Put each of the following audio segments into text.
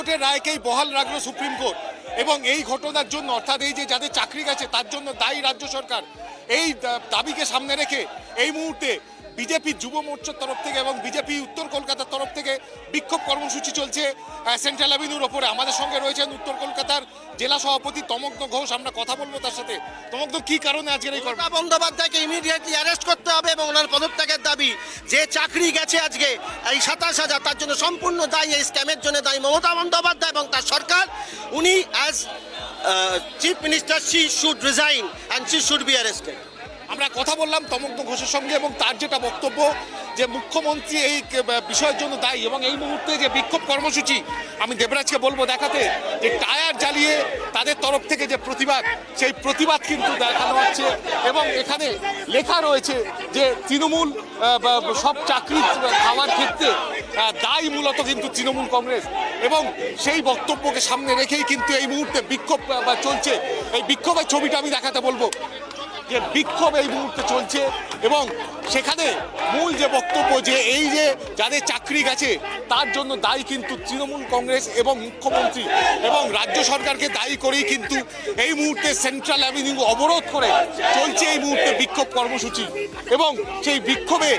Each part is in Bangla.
আগের রায়কেই বহাল রাখল সুপ্রিম কোর্ট। এবং এই ঘটনার জন্য, অর্থাৎ এই যে যাদের চাকরি গেছে, তার জন্য দায়ী রাজ্য সরকার। এই দাবিকে সামনে রেখে এই মুহূর্তে বিজেপি যুব মোর্চার তরফ থেকে এবং বিজেপি উত্তর কলকাতার তরফ থেকে বিক্ষোভ কর্মসূচি চলছে সেন্ট্রাল অ্যাভিনিউর ওপরে। আমাদের সঙ্গে রয়েছেন উত্তর কলকাতার জেলা সভাপতি তমগ্ন ঘোষ। আমরা কথা বলব তার সাথে। তমগ্ন কি কারণে আজকের এই কর্ম বন্দ্যোপাধ্যায়কে ইমিডিয়েটলি অ্যারেস্ট করতে হবে এবং ওনার পদত্যাগের দাবি যে চাকরি গেছে আজকে এই সাতাশ হাজার তার জন্য সম্পূর্ণ দায়ী এই স্ক্যামের জন্য দায়ী মমতা বন্দ্যোপাধ্যায় এবং তার সরকার। উনি as chief minister she should resign and she should be arrested আমরা কথা বললাম তমগ্ন ঘোষের সঙ্গে এবং তার যেটা বক্তব্য যে মুখ্যমন্ত্রী এই বিষয়ের জন্য দায়ী এবং এই মুহূর্তে যে বিক্ষোভ কর্মসূচি, আমি দেবরাজকে বলব দেখাতে যে টায়ার জ্বালিয়ে তাদের তরফ থেকে যে প্রতিবাদ, সেই প্রতিবাদ কিন্তু দেখানো হচ্ছে এবং এখানে লেখা রয়েছে যে তৃণমূল সব চাকরি খাওয়ার ক্ষেত্রে দায়ী মূলত কিন্তু তৃণমূল কংগ্রেস এবং সেই বক্তব্যকে সামনে রেখেই কিন্তু এই মুহূর্তে বিক্ষোভ চলছে। এই বিক্ষোভের ছবিটা আমি দেখাতে বলব। যে বিক্ষোভ এই মুহূর্তে চলছে এবং সেখানে মূল যে বক্তব্য যে এই যে যাদের চাকরি গেছে, তার জন্য দায়ী কিন্তু তৃণমূল কংগ্রেস এবং মুখ্যমন্ত্রী এবং রাজ্য সরকারকে দায়ী করেই কিন্তু এই মুহূর্তে সেন্ট্রাল অ্যাভিনিউ অবরোধ করে চলছে এই মুহূর্তে বিক্ষোভ কর্মসূচি। এবং সেই বিক্ষোভে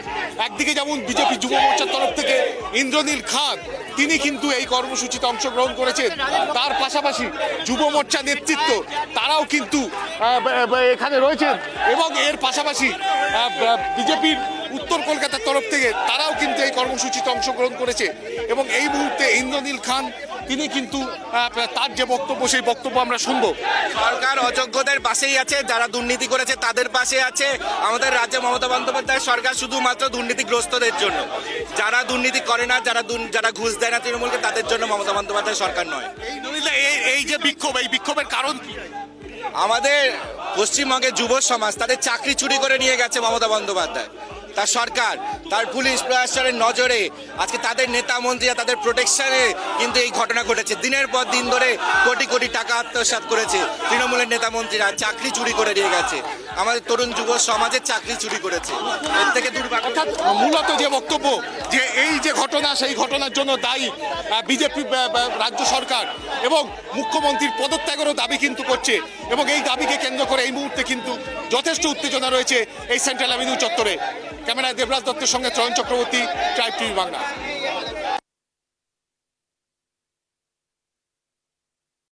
একদিকে যেমন বিজেপি যুব মোর্চার তরফ থেকে ইন্দ্রনীল খান, তিনি কিন্তু এই কর্মসূচিতে অংশগ্রহণ করেছেন। তার পাশাপাশি যুব মোর্চা নেতৃত্ব, তারাও কিন্তু এখানে রয়েছেন। এবং এর পাশাপাশি বিজেপির উত্তর কলকাতার তরফ থেকে তারাও কিন্তু এই কর্মসূচিতে অংশগ্রহণ করেছে। এবং এই মুহূর্তে ইন্দ্রনীল খান তিনি কিন্তু তার যে বক্তব্য সেই বক্তব্য আমরা শুনব। সরকার অযোগ্যদের পাশেই আছে যারা দুর্নীতি করেছে তাদের পাশে আছে। আমাদের রাজ্যে মমতা বন্দ্যোপাধ্যায় সরকার শুধুমাত্র দুর্নীতিগ্রস্তদের জন্য। যারা দুর্নীতি করে না যারা যারা ঘুষ দেয় না তৃণমূলকে তাদের জন্য মমতা বন্দ্যোপাধ্যায় সরকার নয়। এই যে বিক্ষোভ এই বিক্ষোভের কারণ কি? আমাদের পশ্চিমবঙ্গের যুব সমাজ তাদের চাকরি চুরি করে নিয়ে গেছে মমতা বন্দ্যোপাধ্যায়। তার সরকার তার পুলিশ প্রশাসনের নজরে আজকে তাদের নেতা মন্ত্রীরা তাদের প্রোটেকশনে কিন্তু এই ঘটনা ঘটেছে। দিনের পর দিন ধরে কোটি কোটি টাকা আত্মসাৎ করেছে তৃণমূলের নেতা মন্ত্রীরা। চাকরি চুরি করে নিয়ে গেছে। আমাদের তরুণ যুব সমাজের চাকরি চুরি করেছে। এর থেকে অর্থাৎ মূলত যে বক্তব্য যে এই যে ঘটনা সেই ঘটনার জন্য দায়ী বিজেপি রাজ্য সরকার এবং মুখ্যমন্ত্রীর পদত্যাগেরও দাবি কিন্তু করছে এবং এই দাবিকে কেন্দ্র করে এই মুহূর্তে কিন্তু যথেষ্ট উত্তেজনা রয়েছে এই সেন্ট্রাল অ্যাভিনিউ চত্বরে। ক্যামেরায় দেবরাজ দত্তের সঙ্গে চয়ন চক্রবর্তী ট্রাইব টিভি বাংলা।